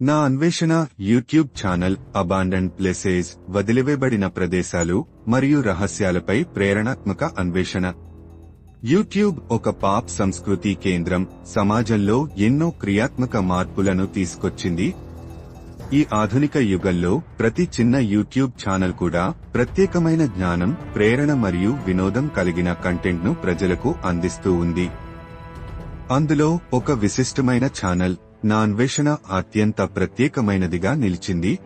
నా Anveshana YouTube channel abandon places వదిలివేయబడిన ప్రదేశాలు మరియు రహస్యాలపై ప్రేరణాత్మక అన్వేషణ. యూట్యూబ్ ఒక పాప్ సంస్కృతి కేంద్రం. సమాజంలో ఎన్నో క్రియాత్మక మార్పులను తీసుకొచ్చింది. ఈ ఆధునిక యుగంలో ప్రతి చిన్న యూట్యూబ్ ఛానల్ కూడా ప్రత్యేకమైన జ్ఞానం ప్రేరణ మరియు వినోదం కలిగిన కంటెంట్ను ప్రజలకు అందిస్తూ ఉంది. అందులో ఒక విశిష్టమైన ఛానల్ నా అన్వేషణ అత్యంత ప్రత్యేకమైనదిగా నిలిచింది.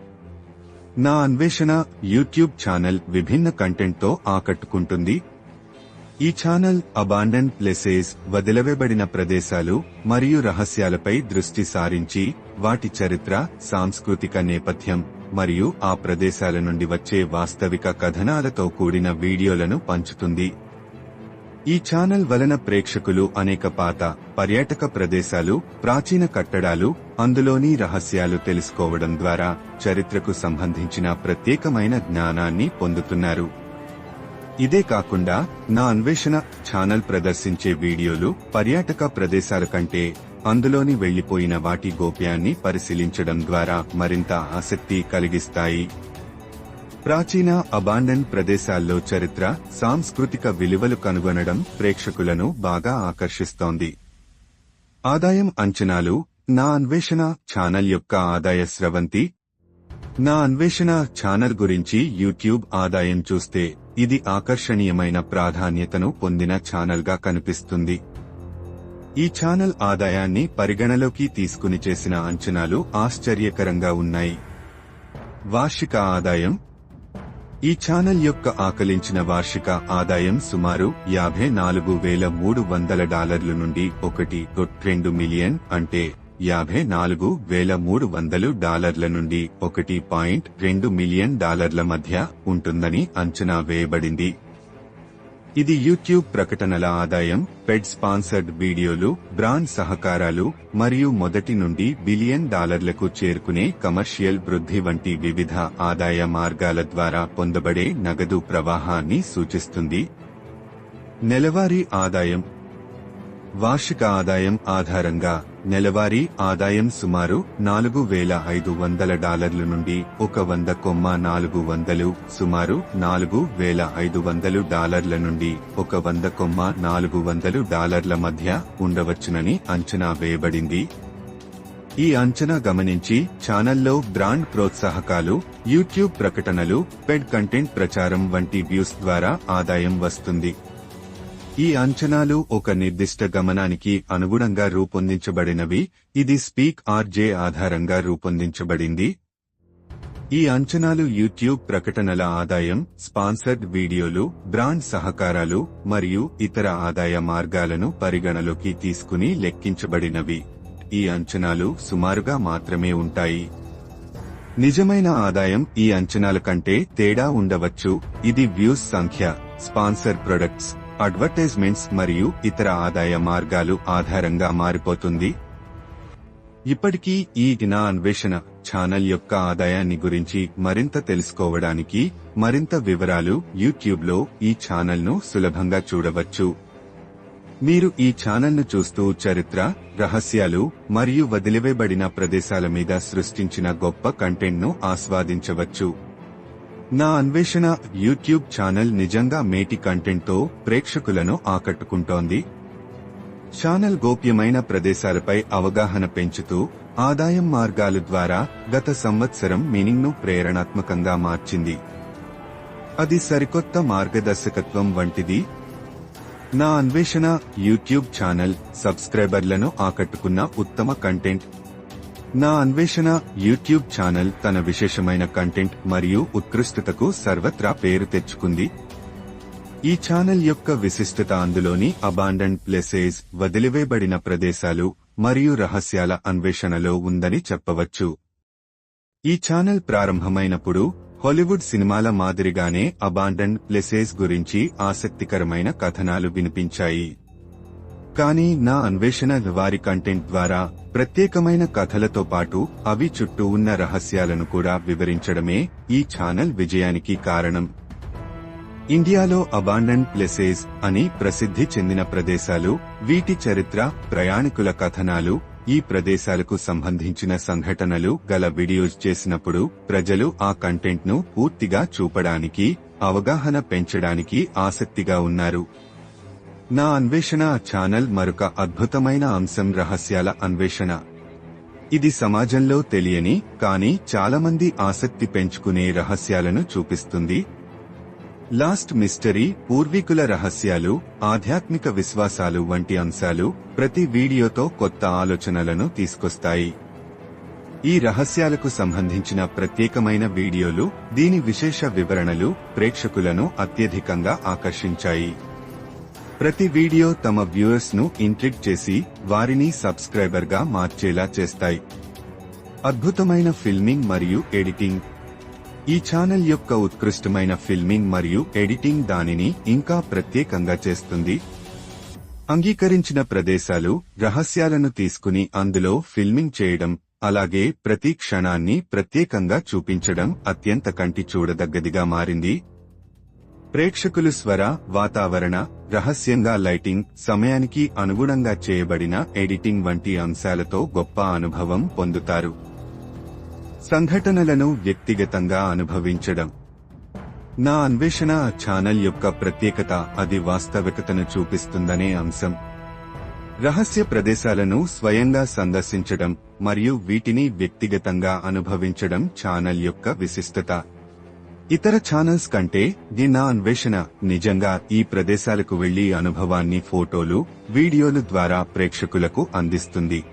నా అన్వేషణ యూట్యూబ్ ఛానల్ విభిన్న కంటెంట్తో ఆకట్టుకుంటుంది. ఈ ఛానల్ అబాండన్ ప్లేసెస్ వదిలవేబడిన ప్రదేశాలు మరియు రహస్యాలపై దృష్టి సారించి వాటి చరిత్ర సాంస్కృతిక నేపథ్యం మరియు ఆ ప్రదేశాల నుండి వచ్చే వాస్తవిక కథనాలతో కూడిన వీడియోలను పంచుతుంది. ఈ ఛానల్ వలన ప్రేక్షకులు అనేక పాత పర్యాటక ప్రదేశాలు ప్రాచీన కట్టడాలు అందులోని రహస్యాలు తెలుసుకోవడం ద్వారా చరిత్రకు సంబంధించిన ప్రత్యేకమైన జ్ఞానాన్ని పొందుతున్నారు. ఇదే కాకుండా నా అన్వేషణ ఛానల్ ప్రదర్శించే వీడియోలు పర్యాటక ప్రదేశాల కంటే అందులోని వెళ్ళిపోయిన వాటి గోప్యాన్ని పరిశీలించడం ద్వారా మరింత ఆసక్తి కలిగిస్తాయి. ప్రాచీన అబాండన్ ప్రదేశాల్లో చరిత్ర సాంస్కృతిక విలువలు కనుగొనడం ప్రేక్షకులను బాగా ఆకర్షిస్తోంది. ఆదాయం అంచనాలు నా అన్వేషణ ఛానల్ యొక్క ఆదాయ స్రవంతి. నా అన్వేషణ ఛానల్ గురించి యూట్యూబ్ ఆదాయం చూస్తే ఇది ఆకర్షణీయమైన ప్రాధాన్యతను పొందిన ఛానల్గా కనిపిస్తుంది. ఈ ఛానల్ ఆదాయాన్ని పరిగణలోకి తీసుకుని చేసిన అంచనాలు ఆశ్చర్యకరంగా ఉన్నాయి. వార్షిక ఆదాయం ఈ ఛానల్ యొక్క ఆకలించిన వార్షిక ఆదాయం సుమారు యాభై నాలుగు వేల మూడు వందల డాలర్ల నుండి ఒకటి రెండు మిలియన్ అంటే యాభై నాలుగు వేల మూడు వందలు డాలర్ల నుండి ఒకటి పాయింట్ రెండు మిలియన్ డాలర్ల మధ్య ఉంటుందని అంచనా వేయబడింది. ఇది యూట్యూబ్ ప్రకటనల ఆదాయం పెడ్ స్పాన్సర్డ్ వీడియోలు బ్రాండ్ సహకారాలు మరియు మొదటి నుండి బిలియన్ డాలర్లకు చేరుకునే కమర్షియల్ వృద్ధి వంటి వివిధ ఆదాయ మార్గాల ద్వారా పొందబడే నగదు ప్రవాహాన్ని సూచిస్తుంది. నెలవారీ ఆదాయం వార్షిక ఆదాయం ఆధారంగా నెలవారీ ఆదాయం సుమారు నాలుగు వేల ఐదు వందల డాలర్ల నుండి ఒక వంద కొమ్మ నాలుగు వందలు సుమారు నాలుగు వేల ఐదు వందలు డాలర్ల నుండి ఒక వంద కొమ్మ నాలుగు వందలు డాలర్ల మధ్య ఉండవచ్చునని అంచనా వేయబడింది. ఈ అంచనా గమనించి ఛానల్లో బ్రాండ్ ప్రోత్సాహకాలు యూట్యూబ్ ప్రకటనలు పెడ్ కంటెంట్ ప్రచారం వంటి వ్యూస్ ద్వారా ఆదాయం వస్తుంది. ఈ అంచనాలు ఒక నిర్దిష్ట గమనానికి అనుగుణంగా రూపొందించబడినవి. ఇది స్పీక్ ఆర్జే ఆధారంగా రూపొందించబడింది. ఈ అంచనాలు యూట్యూబ్ ప్రకటనల ఆదాయం స్పాన్సర్డ్ వీడియోలు బ్రాండ్ సహకారాలు మరియు ఇతర ఆదాయ మార్గాలను పరిగణలోకి తీసుకుని లెక్కించబడినవి. ఈ అంచనాలు సుమారుగా మాత్రమే ఉంటాయి. నిజమైన ఆదాయం ఈ అంచనాల కంటే తేడా ఉండవచ్చు. ఇది వ్యూస్ సంఖ్య స్పాన్సర్ ప్రొడక్ట్స్ అడ్వర్టైజ్మెంట్స్ మరియు ఇతర ఆదాయ మార్గాలు ఆధారంగా మారిపోతుంది. ఇప్పటికీ ఈ నా అన్వేషణ ఛానల్ యొక్క ఆదాయాన్ని గురించి మరింత తెలుసుకోవడానికి మరింత వివరాలు యూట్యూబ్లో ఈ ఛానల్ను సులభంగా చూడవచ్చు. మీరు ఈ ఛానల్ను చూస్తూ చరిత్ర రహస్యాలు మరియు వదిలివేయబడిన ప్రదేశాల మీద సృష్టించిన గొప్ప కంటెంట్ను ఆస్వాదించవచ్చు. నా అన్వేషణ యూట్యూబ్ ఛానల్ నిజంగా మేటి కంటెంట్తో ప్రేక్షకులను ఆకట్టుకుంటోంది. ఛానల్ గోప్యమైన ప్రదేశాలపై అవగాహన పెంచుతూ ఆదాయం మార్గాల ద్వారా గత సంవత్సరం మీనింగ్ను ప్రేరణాత్మకంగా మార్చింది. అది సరికొత్త మార్గదర్శకత్వం వంటిది. నా అన్వేషణ యూట్యూబ్ ఛానల్ సబ్స్క్రైబర్లను ఆకట్టుకున్న ఉత్తమ కంటెంట్ నా అన్వేషణ యూట్యూబ్ ఛానల్ తన విశేషమైన కంటెంట్ మరియు ఉత్కృష్టతకు సర్వత్రా పేరు తెచ్చుకుంది. ఈ ఛానల్ యొక్క విశిష్టత అందులోని అబాండన్ ప్లేసెస్ వదిలివేయబడిన ప్రదేశాలు మరియు రహస్యాల అన్వేషణలో ఉందని చెప్పవచ్చు. ఈ ఛానల్ ప్రారంభమైనప్పుడు హాలీవుడ్ సినిమాల మాదిరిగానే అబాండన్ ప్లేసెస్ గురించి ఆసక్తికరమైన కథనాలు వినిపించాయి. కానీ నా అన్వేషణ వారి కంటెంట్ ద్వారా ప్రత్యేకమైన కథలతో పాటు అవి చుట్టూ ఉన్న రహస్యాలను కూడా వివరించడమే ఈ ఛానల్ విజయానికి కారణం. ఇండియాలో అబాండన్ ప్లేసెస్ అని ప్రసిద్ధి చెందిన ప్రదేశాలు వీటి చరిత్ర ప్రయాణికుల కథనాలు ఈ ప్రదేశాలకు సంబంధించిన సంఘటనలు గల వీడియోస్ చేసినప్పుడు ప్రజలు ఆ కంటెంట్ను పూర్తిగా చూపడానికి అవగాహన పెంచడానికి ఆసక్తిగా ఉన్నారు. నా అన్వేషణ ఛానల్ మరొక అద్భుతమైన అంశం రహస్యాల అన్వేషణ. ఇది సమాజంలో తెలియని కానీ చాలామంది ఆసక్తి పెంచుకునే రహస్యాలను చూపిస్తుంది. లాస్ట్ మిస్టరీ పూర్వీకుల రహస్యాలు ఆధ్యాత్మిక విశ్వాసాలు వంటి అంశాలు ప్రతి వీడియోతో కొత్త ఆలోచనలను తీసుకొస్తాయి. ఈ రహస్యాలకు సంబంధించిన ప్రత్యేకమైన వీడియోలు దీని విశేష వివరణలు ప్రేక్షకులను అత్యధికంగా ఆకర్షించాయి. ప్రతి వీడియో తమ వ్యూయర్స్ను ఇంట్రిక్ చేసి వారిని సబ్స్క్రైబర్గా మార్చేలా చేస్తాయి. అద్భుతమైన ఫిల్మింగ్ మరియు ఎడిటింగ్. ఈ ఛానల్ యొక్క ఉత్కృష్టమైన ఫిల్మింగ్ మరియు ఎడిటింగ్ దానిని ఇంకా ప్రత్యేకంగా చేస్తుంది. అంగీకరించిన ప్రదేశాలు రహస్యాలను తీసుకుని అందులో ఫిల్మింగ్ చేయడం అలాగే ప్రతి క్షణాన్ని ప్రత్యేకంగా చూపించడం అత్యంత కంటి చూడదగ్గదిగా మారింది. ప్రేక్షకులు స్వర వాతావరణ రహస్యంగా లైటింగ్ సమయానికి అనుగుణంగా చేయబడిన ఎడిటింగ్ వంటి అంశాలతో గొప్ప అనుభవం పొందుతారు. సంఘటనలను వ్యక్తిగతంగా అనుభవించడం. నా అన్వేషణ ఛానల్ యొక్క ప్రత్యేకత అది వాస్తవికతను చూపిస్తుందనే అంశం. రహస్య ప్రదేశాలను స్వయంగా సందర్శించడం మరియు వీటిని వ్యక్తిగతంగా అనుభవించడం ఛానల్ యొక్క విశిష్టత. ఇతర ఛానల్స్ కంటే ది నా అన్వేషణ నిజంగా ఈ ప్రదేశాలకు వెళ్ళి అనుభవాన్ని ఫోటోలు వీడియోలు ద్వారా ప్రేక్షకులకు అందిస్తుంది.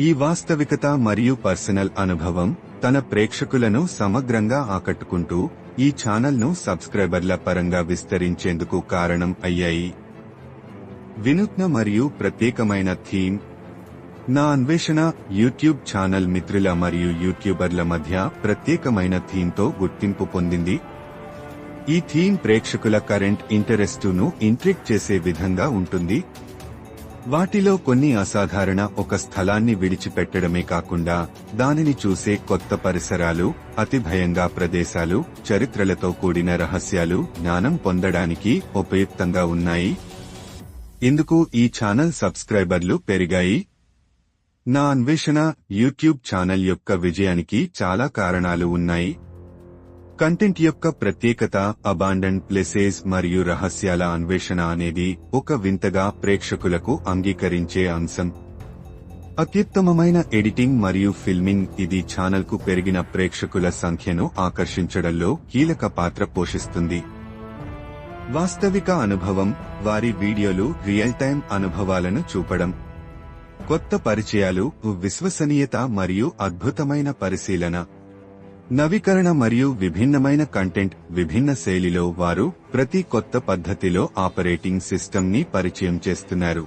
ఈ వాస్తవికత మరియు పర్సనల్ అనుభవం తన ప్రేక్షకులను సమగ్రంగా ఆకట్టుకుంటూ ఈ ఛానల్ను సబ్స్క్రైబర్ల పరంగా విస్తరించేందుకు కారణం అయ్యాయి. వినూత్న మరియు ప్రత్యేకమైన థీమ్ నా అన్వేషణ యూట్యూబ్ ఛానల్ మిత్రుల మరియు యూట్యూబర్ల మధ్య ప్రత్యేకమైన థీమ్తో గుర్తింపు పొందింది. ఈ థీమ్ ప్రేక్షకుల కరెంట్ ఇంటరెస్టును ఇంట్రిక్ చేసే విధంగా ఉంటుంది. వాటిలో కొన్ని అసాధారణ ఒక స్థలాన్ని విడిచిపెట్టడమే కాకుండా దానిని చూసే కొత్త పరిసరాలు అతి భయంగా ప్రదేశాలు చరిత్రలతో కూడిన రహస్యాలు జ్ఞానం పొందడానికి ఉపయుక్తంగా ఉన్నాయి. ఇందుకు ఈ ఛానల్ సబ్స్క్రైబర్లు పెరిగాయి. నా అన్వేషణ యూట్యూబ్ ఛానల్ యొక్క విజయానికి చాలా కారణాలు ఉన్నాయి. కంటెంట్ యొక్క ప్రత్యేకత అబాండెంట్ ప్లేసెస్ మరియు రహస్యాల అన్వేషణ అనేది ఒక వింతగా ప్రేక్షకులకు అంగీకరించే అంశం. అత్యుత్తమమైన ఎడిటింగ్ మరియు ఫిల్మింగ్ ఇది ఛానల్కు పెరిగిన ప్రేక్షకుల సంఖ్యను ఆకర్షించడంలో కీలక పాత్ర పోషిస్తుంది. వాస్తవిక అనుభవం వారి వీడియోలు రియల్ టైం అనుభవాలను చూపడం. కొత్త పరిచయాలు విశ్వసనీయత మరియు అద్భుతమైన పరిశీలన. నవీకరణ మరియు విభిన్నమైన కంటెంట్ విభిన్న శైలిలో వారు ప్రతి కొత్త పద్ధతిలో ఆపరేటింగ్ సిస్టమ్ని పరిచయం చేస్తున్నారు.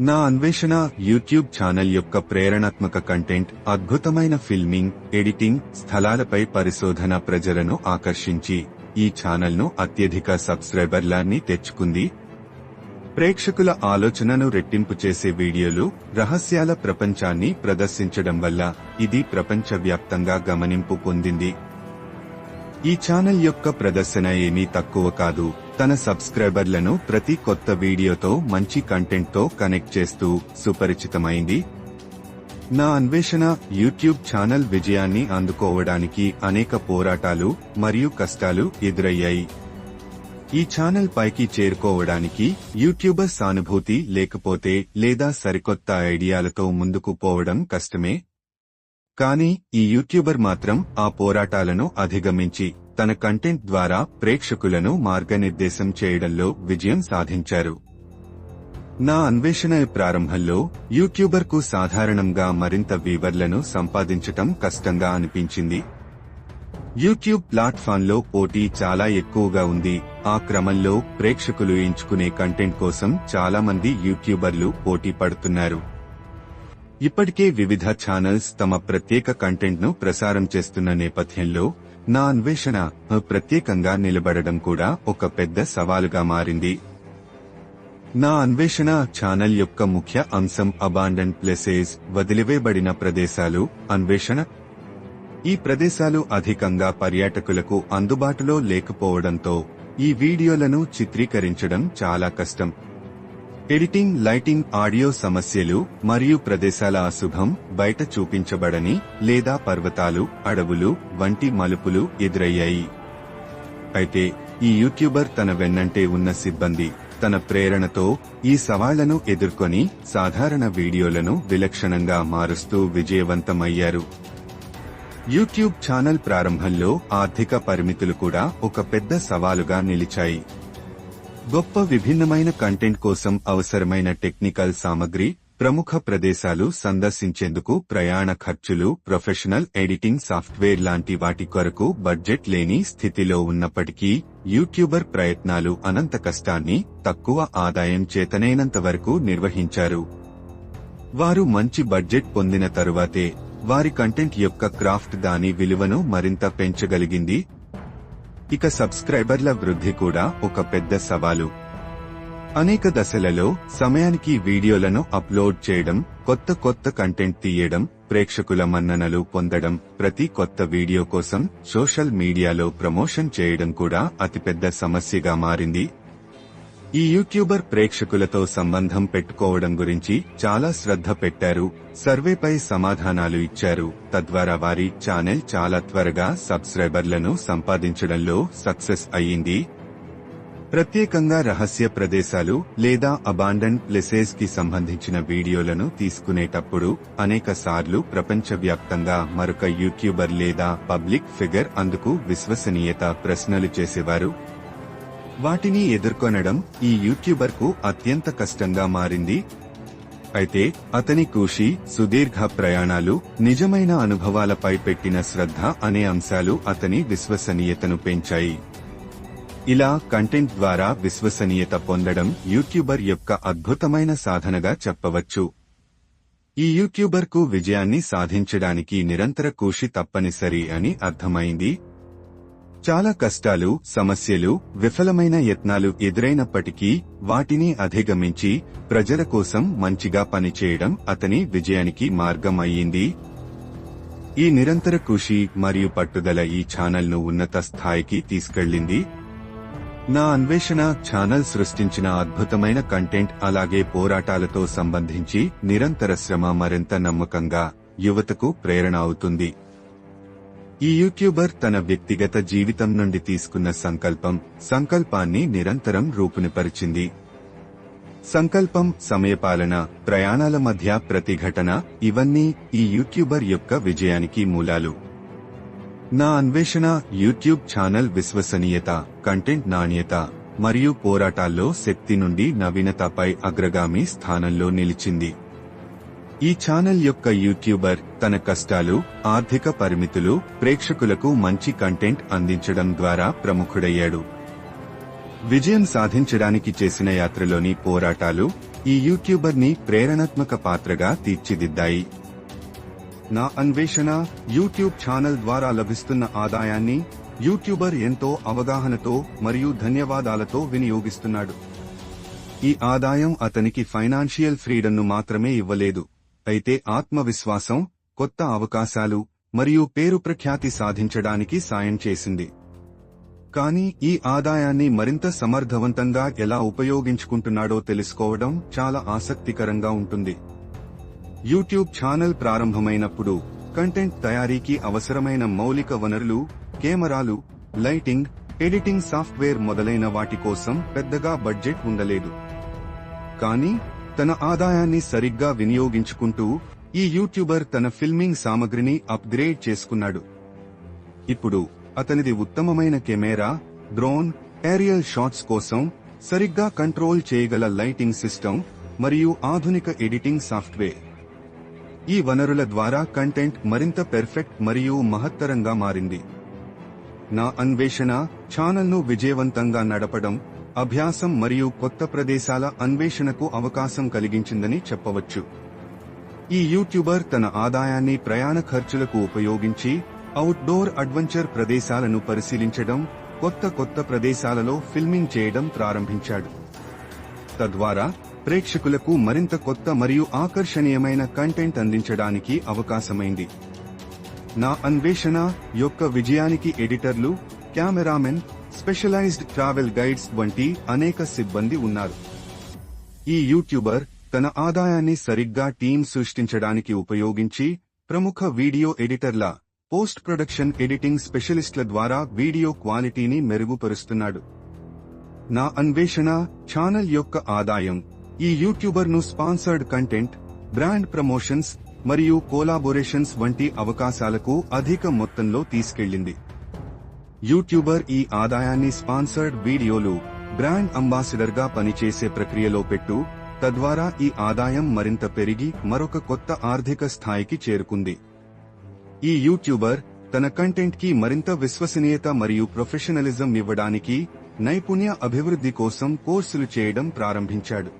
నా అన్వేషణ యూట్యూబ్ ఛానల్ యొక్క ప్రేరణాత్మక కంటెంట్ అద్భుతమైన ఫిల్మింగ్ ఎడిటింగ్ స్థలాలపై పరిశోధన ప్రజలను ఆకర్షించి ఈ ఛానల్ను అత్యధిక సబ్స్క్రైబర్లాన్ని తెచ్చుకుంది ప్రేక్షకుల ఆలోచనను రెట్టింపు చేసే వీడియోలు రహస్యాల ప్రపంచాన్ని ప్రదర్శించడం వల్ల ఇది ప్రపంచవ్యాప్తంగా గమనింపు పొందింది. ఈ ఛానల్ యొక్క ప్రదర్శన ఏమీ తక్కువ కాదు. తన సబ్స్క్రైబర్లను ప్రతి కొత్త వీడియోతో మంచి కంటెంట్తో కనెక్ట్ చేస్తూ సుపరిచితమైంది. నా అన్వేషణ యూట్యూబ్ ఛానల్ విజయాన్ని అందుకోవడానికి అనేక పోరాటాలు మరియు కష్టాలు ఎదురయ్యాయి. ఈ ఛానల్ పైకి చేరుకోవడానికి యూట్యూబర్ సానుభూతి లేకపోతే లేదా సరికొత్త ఐడియాలతో ముందుకు పోవడం కష్టమే. కానీ ఈ యూట్యూబర్ మాత్రం ఆ పోరాటాలను అధిగమించి తన కంటెంట్ ద్వారా ప్రేక్షకులను మార్గనిర్దేశం చేయడంలో విజయం సాధించారు. నా అన్వేషణ ప్రారంభంలో యూట్యూబర్కు సాధారణంగా మరింత వీవర్లను సంపాదించటం కష్టంగా అనిపించింది. యూట్యూబ్ ప్లాట్ఫామ్లో పోటీ చాలా ఎక్కువగా ఉంది. ఆ క్రమంలో ప్రేక్షకులు ఎంచుకునే కంటెంట్ కోసం చాలా మంది యూట్యూబర్లు పోటీ పడుతున్నారు. ఇప్పటికే వివిధ ఛానల్స్ తమ ప్రత్యేక కంటెంట్ను ప్రసారం చేస్తున్న నేపథ్యంలో నా అన్వేషణ ప్రత్యేకంగా నిలబడడం కూడా ఒక పెద్ద సవాలుగా మారింది. నా అన్వేషణ ఛానల్ యొక్క ముఖ్య అంశం అబాండన్ ప్లేసెస్ వదిలివేయబడిన ప్రదేశాలు అన్వేషణ. ఈ ప్రదేశాలు అధికంగా పర్యాటకులకు అందుబాటులో లేకపోవడంతో ఈ వీడియోలను చిత్రీకరించడం చాలా కష్టం. ఎడిటింగ్ లైటింగ్ ఆడియో సమస్యలు మరియు ప్రదేశాల అశుభం బయట చూపించబడని లేదా పర్వతాలు అడవులు వంటి మలుపులు ఎదురయ్యాయి. అయితే ఈ యూట్యూబర్ తన వెన్నంటే ఉన్న సిబ్బంది తన ప్రేరణతో ఈ సవాళ్ళను ఎదుర్కొని సాధారణ వీడియోలను విలక్షణంగా మారుస్తూ విజయవంతమయ్యారు. యూట్యూబ్ ఛానల్ ప్రారంభంలో ఆర్థిక పరిమితులు కూడా ఒక పెద్ద సవాలుగా నిలిచాయి. గొప్ప విభిన్నమైన కంటెంట్ కోసం అవసరమైన టెక్నికల్ సామగ్రి ప్రముఖ ప్రదేశాలు సందర్శించేందుకు ప్రయాణ ఖర్చులు ప్రొఫెషనల్ ఎడిటింగ్ సాఫ్ట్వేర్ లాంటి వాటి కొరకు బడ్జెట్ లేని స్థితిలో ఉన్నప్పటికీ యూట్యూబర్ ప్రయత్నాలు అనంత కష్టాన్ని తక్కువ ఆదాయం చేతనైనంత వరకు నిర్వహించారు. వారు మంచి బడ్జెట్ పొందిన తరువాతే వారి కంటెంట్ యొక్క క్రాఫ్ట్ దాని విలువను మరింత పెంచగలిగింది. ఇక సబ్స్క్రైబర్ల వృద్ధి కూడా ఒక పెద్ద సవాలు. అనేక దశలలో సమయానికి వీడియోలను అప్లోడ్ చేయడం కొత్త కొత్త కంటెంట్ తీయడం ప్రేక్షకుల మన్ననలు పొందడం ప్రతి కొత్త వీడియో కోసం సోషల్ మీడియాలో ప్రమోషన్ చేయడం కూడా అతిపెద్ద సమస్యగా మారింది. ఈ యూట్యూబర్ ప్రేక్షకులతో సంబంధం పెట్టుకోవడం గురించి చాలా శ్రద్ధ పెట్టారు సర్వేపై సమాధానాలు ఇచ్చారు. తద్వారా వారి ఛానల్ చాలా త్వరగా సబ్స్క్రైబర్లను సంపాదించడంలో సక్సెస్ అయ్యింది. ప్రత్యేకంగా రహస్య ప్రదేశాలు లేదా అబాండన్ ప్లేసెస్కి సంబంధించిన వీడియోలను తీసుకునేటప్పుడు అనేక సార్లు ప్రపంచవ్యాప్తంగా మరొక యూట్యూబర్ లేదా పబ్లిక్ ఫిగర్ అందుకు విశ్వసనీయత ప్రశ్నలు చేసేవారు. వాటిని ఎదుర్కొనడం ఈ యూట్యూబర్కు అత్యంత కష్టంగా మారింది. అయితే అతని కృషి సుదీర్ఘ ప్రయాణాలు నిజమైన అనుభవాలపై పెట్టిన శ్రద్ధ అనే అంశాలు అతని విశ్వసనీయతను పెంచాయి. ఇలా కంటెంట్ ద్వారా విశ్వసనీయత పొందడం యూట్యూబర్ యొక్క అద్భుతమైన సాధనగా చెప్పవచ్చు. ఈ యూట్యూబర్కు విజయాన్ని సాధించడానికి నిరంతర కృషి తప్పనిసరి అని అర్థమైంది. చాలా కష్టాలు సమస్యలు విఫలమైన యత్నాలు ఎదురైనప్పటికీ వాటిని అధిగమించి ప్రజల కోసం మంచిగా పనిచేయడం అతని విజయానికి మార్గం అయ్యింది. ఈ నిరంతర కృషి మరియు పట్టుదల ఈ ఛానల్ను ఉన్నత స్థాయికి తీసుకెళ్ళింది నా అన్వేషణ ఛానల్ సృష్టించిన అద్భుతమైన కంటెంట్ అలాగే పోరాటాలతో సంబంధించి నిరంతర శ్రమ మరింత నమ్మకంగా యువతకు ప్రేరణ అవుతుంది. ఈ యూట్యూబర్ తన వ్యక్తిగత జీవితం నుండి తీసుకున్న సంకల్పం సంకల్పాన్ని నిరంతరం రూపునిపరిచింది. సంకల్పం సమయపాలన ప్రయాణాల మధ్య ప్రతిఘటన ఇవన్నీ ఈ యూట్యూబర్ యొక్క విజయానికి మూలాలు. నా అన్వేషణ యూట్యూబ్ ఛానల్ విశ్వసనీయత కంటెంట్ నాణ్యత మరియు పోరాటాల్లో శక్తి నుండి నవీనతపై అగ్రగామి స్థానంలో నిలిచింది. ఈ ఛానల్ యొక్క యూట్యూబర్ తన కష్టాలు ఆర్థిక పరిమితులు ప్రేక్షకులకు మంచి కంటెంట్ అందించడం ద్వారా ప్రముఖుడయ్యాడు. విజయం సాధించడానికి చేసిన యాత్రలోని పోరాటాలు ఈ యూట్యూబర్ని ప్రేరణాత్మక పాత్రగా తీర్చిదిద్దాయి. నా అన్వేషణ యూట్యూబ్ ఛానల్ ద్వారా లభిస్తున్న ఆదాయాన్ని యూట్యూబర్ ఎంతో అవగాహనతో మరియు ధన్యవాదాలతో వినియోగిస్తున్నాడు. ఈ ఆదాయం అతనికి ఫైనాన్షియల్ ఫ్రీడమ్ను మాత్రమే ఇవ్వలేదు. అయితే ఆత్మవిశ్వాసం కొత్త అవకాశాలు మరియు పేరు ప్రఖ్యాతి సాధించడానికి సాయం చేసింది. కానీ ఈ ఆదాయాన్ని మరింత సమర్థవంతంగా ఎలా ఉపయోగించుకుంటున్నాడో తెలుసుకోవడం చాలా ఆసక్తికరంగా ఉంటుంది. యూట్యూబ్ ఛానల్ ప్రారంభమైనప్పుడు కంటెంట్ తయారీకి అవసరమైన మౌలిక వనరులు కెమెరాలు లైటింగ్ ఎడిటింగ్ సాఫ్ట్వేర్ మొదలైన వాటి కోసం పెద్దగా బడ్జెట్ ఉండలేదు. కానీ తన ఆదాయాన్ని సరిగ్గా వినియోగించుకుంటూ ఈ యూట్యూబర్ తన ఫిల్మింగ్ సామగ్రిని అప్గ్రేడ్ చేసుకున్నాడు. ఇప్పుడు అతనిది ఉత్తమమైన కెమెరా డ్రోన్ ఏరియల్ షాట్స్ కోసం సరిగ్గా కంట్రోల్ చేయగల లైటింగ్ సిస్టమ్ మరియు ఆధునిక ఎడిటింగ్ సాఫ్ట్వేర్. ఈ వనరుల ద్వారా కంటెంట్ మరింత పెర్ఫెక్ట్ మరియు మహత్తరంగా మారింది. నా అన్వేషణ ఛానల్ను విజయవంతంగా నడపడం అభ్యాసం మరియు కొత్త ప్రదేశాల అన్వేషణకు అవకాశం కలిగించిందని చెప్పవచ్చు. ఈ యూట్యూబర్ తన ఆదాయాన్ని ప్రయాణ ఖర్చులకు ఉపయోగించి అవుట్డోర్ అడ్వెంచర్ ప్రదేశాలను పరిశీలించడం కొత్త కొత్త ప్రదేశాలలో ఫిల్మింగ్ చేయడం ప్రారంభించాడు. తద్వారా ప్రేక్షకులకు మరింత కొత్త మరియు ఆకర్షణీయమైన కంటెంట్ అందించడానికి అవకాశమైంది. నా అన్వేషణ యొక్క విజయానికి ఎడిటర్లు కెమెరామెన్ స్పెషలైజ్డ్ ట్రావెల్ గైడ్స్ వంటి అనేక సిబ్బంది ఉన్నారు. ఈ యూట్యూబర్ తన ఆదాయాన్ని సరిగ్గా టీం సృష్టించడానికి ఉపయోగించి ప్రముఖ వీడియో ఎడిటర్ల పోస్ట్ ప్రొడక్షన్ ఎడిటింగ్ స్పెషలిస్ట్ల ద్వారా వీడియో క్వాలిటీని మెరుగుపరుస్తున్నాడు. నా అన్వేషణ ఛానల్ యొక్క ఆదాయం ఈ యూట్యూబర్ను స్పాన్సర్డ్ కంటెంట్ బ్రాండ్ ప్రమోషన్స్ మరియు కోలాబొరేషన్స్ వంటి అవకాశాలకు అధిక మొత్తంలో తీసుకెళ్ళింది యూట్యూబర్ ఈ ఆదాయాన్ని స్పాన్సర్డ్ వీడియోలు బ్రాండ్ అంబాసిడర్గా పనిచేసే ప్రక్రియలో పెట్టు తద్వారా ఈ ఆదాయం మరింత పెరిగి మరొక కొత్త ఆర్థిక స్థాయికి చేరుకుంది. ఈ యూట్యూబర్ తన కంటెంట్కి మరింత విశ్వసనీయత మరియు ప్రొఫెషనలిజం ఇవ్వడానికి నైపుణ్య అభివృద్ధి కోసం కోర్సులు చేయడం ప్రారంభించాడు.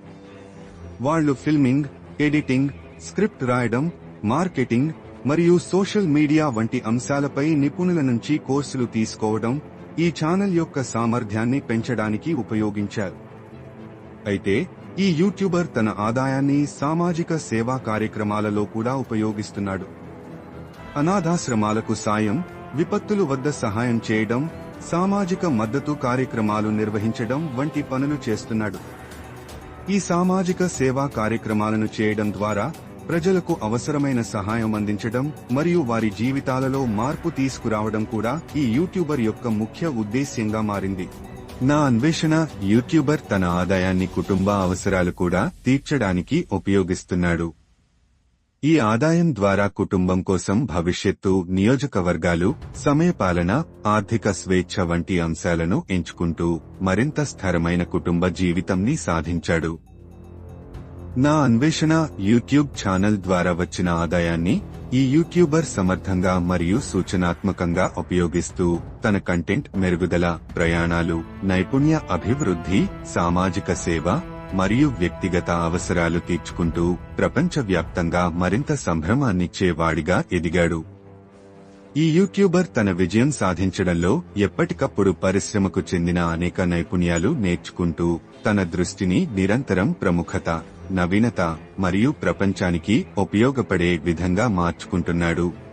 వాళ్ళు ఫిల్మింగ్ ఎడిటింగ్ స్క్రిప్ట్ రాయడం మార్కెటింగ్ మరియు సోషల్ మీడియా వంటి అంశాలపై నిపుణుల నుంచి కోర్సులు తీసుకోవడం ఈ ఛానల్ యొక్క సామర్థ్యాన్ని పెంచడానికి ఉపయోగించారు. అయితే ఈ యూట్యూబర్ తన ఆదాయాన్ని సామాజిక సేవా కార్యక్రమాలలో కూడా ఉపయోగిస్తున్నాడు. అనాథాశ్రమాలకు సాయం విపత్తులు వద్ద సహాయం చేయడం సామాజిక మద్దతు కార్యక్రమాలు నిర్వహించడం వంటి పనులు చేస్తున్నాడు. ఈ సామాజిక సేవా కార్యక్రమాలను చేయడం ద్వారా ప్రజలకు అవసరమైన సహాయం అందించడం మరియు వారి జీవితాలలో మార్పు తీసుకురావడం కూడా ఈ యూట్యూబర్ యొక్క ముఖ్య ఉద్దేశ్యంగా మారింది. నా అన్వేషణ యూట్యూబర్ తన ఆదాయాన్ని కుటుంబ అవసరాలు కూడా తీర్చడానికి ఉపయోగిస్తున్నాడు. ఈ ఆదాయం ద్వారా కుటుంబం కోసం భవిష్యత్తు నియోజకవర్గాలు సమయపాలన ఆర్థిక స్వేచ్ఛ వంటి అంశాలను ఎంచుకుంటూ మరింత స్థిరమైన కుటుంబ జీవితంని సాధించాడు. నా అన్వేషణ యూట్యూబ్ ఛానల్ ద్వారా వచ్చిన ఆదాయాన్ని ఈ యూట్యూబర్ సమర్థంగా మరియు సూచనాత్మకంగా ఉపయోగిస్తూ తన కంటెంట్ మెరుగుదల ప్రయాణాలు నైపుణ్య అభివృద్ధి సామాజిక సేవ మరియు వ్యక్తిగత అవసరాలు తీర్చుకుంటూ ప్రపంచవ్యాప్తంగా మరింత సంభ్రమాన్నిచ్చేవాడిగా ఎదిగాడు. ఈ యూట్యూబర్ తన విజయం సాధించడంలో ఎప్పటికప్పుడు పరిశ్రమకు చెందిన అనేక నైపుణ్యాలు నేర్చుకుంటూ తన దృష్టిని నిరంతరం ప్రముఖత నవీనత మరియు ప్రపంచానికి ఉపయోగపడే విధంగా మార్చుకుంటున్నాడు.